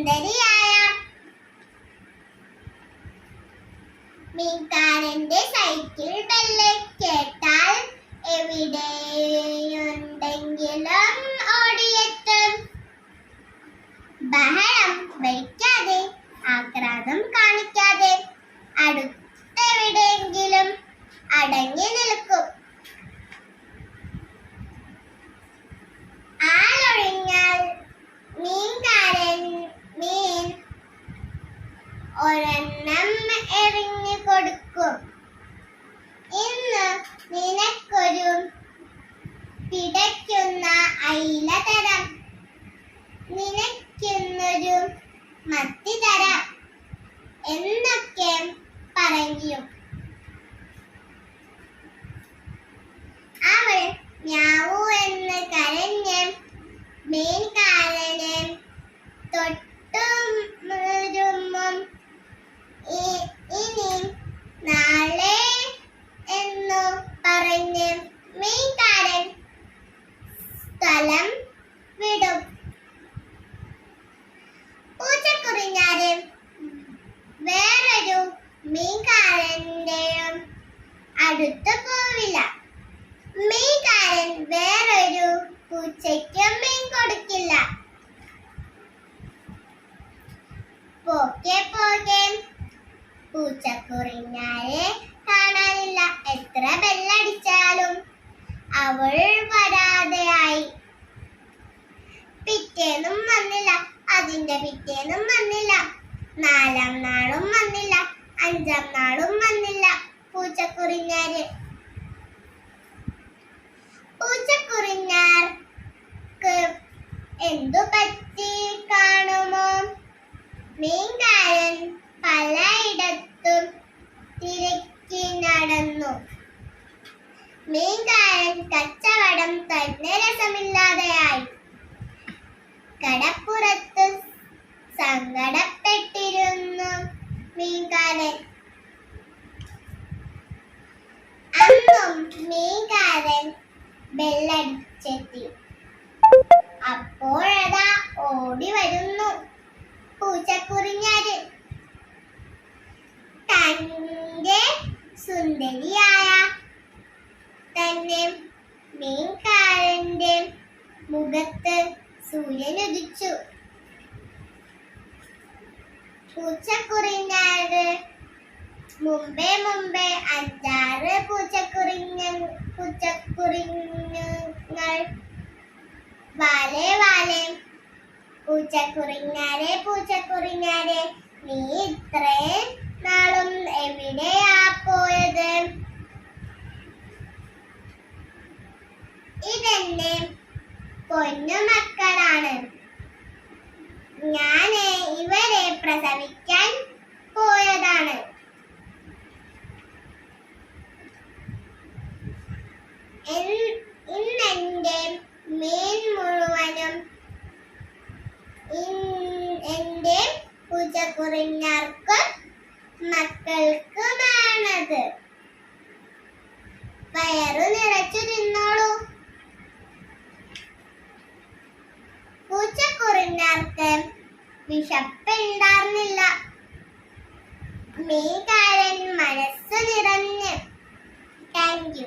സുന്ദരിയായ മീൻകാരന്റെ cycle bell കേട്ടാൽ എവിടെയുണ്ടെങ്കിലും ഓടിയെത്തും. ബഹളം വലിക്കാതെ ആക്രാന്തം കാണിക്കാതെ അടുത്തെവിടെയെങ്കിലും അടങ്ങി നിൽക്കും. ഒരെണ്ണം എറിഞ്ഞു കൊടുക്കും. ഇന്ന് നിനക്കൊരു പിടയ്ക്കുന്ന അയില തരാം. നിനക്കിന്നൊരു മത്തി തരാം. എന്നൊക്കെ പറഞ്ഞു. സ്ഥലം വിടും. പൂച്ചക്കുറിഞ്ഞാര് വേറൊരു മീൻകാരന്റെയും അടുത്ത് പോവില്ല. മീൻകാരൻ വേറൊരു പൂച്ചയ്ക്കും മീൻ കൊടുക്കില്ല. പോക്കെ പോകെ. പൂച്ചക്കുറിഞ്ഞാരെ അതിന്റെ പിറ്റേന്നും വന്നില്ല. നാലാം നാളും വന്നില്ല. അഞ്ചാം നാളും വന്നില്ല. പൂച്ചക്കുറിഞ്ഞാര്. പൂച്ചക്കുറിഞ്ഞാർക്ക് എന്തു പറ്റി കാണുമോ? മീൻകാരൻ പലയിടത്തും തിരക്കി നടന്നു. മീൻകാരൻ കച്ചവടം തന്നെ രസമില്ലാതെയായി. കടപ്പുറത്ത് സങ്കടപ്പെട്ടിരുന്നു മീൻകാരൻ. അന്നും മീൻകാരൻ ബെല്ലടിച്ചെത്തി. അപ്പോഴതാ ഓടി വരുന്നു പൂച്ചക്കുറിഞ്ഞാര്. തന്റെ സുന്ദരിയായ തന്നെ മീൻകാരന്റെ മുഖത്ത് സൂര്യൻ ഉദിച്ചു പൂച്ചക്കുറിഞ്ഞാറ്. മുമ്പേ മുമ്പേ അഞ്ചാറ് പൂച്ചക്കുറിഞ്ഞ പൂച്ചക്കുറിഞ്ഞുങ്ങൾ. വാലേ വാലേ. പൂച്ചക്കുറിഞ്ഞാരെ പൂച്ചക്കുറിഞ്ഞാരെ നീ ഇത്രയും നാളും എവിടെയാ ഇന്നെന്റെ മീൻ മുഴുവനും എന്റെ മക്കൾക്ക് മക്കൾക്കുമാണത് വയറു നിറച്ചു തിന്നോളൂ പൂച്ചക്കുറിഞ്ഞാർക്ക് വിശപ്പുണ്ടാർന്നില്ല മീൻകാരൻ മനസ്സു നിറഞ്ഞ്. Thank you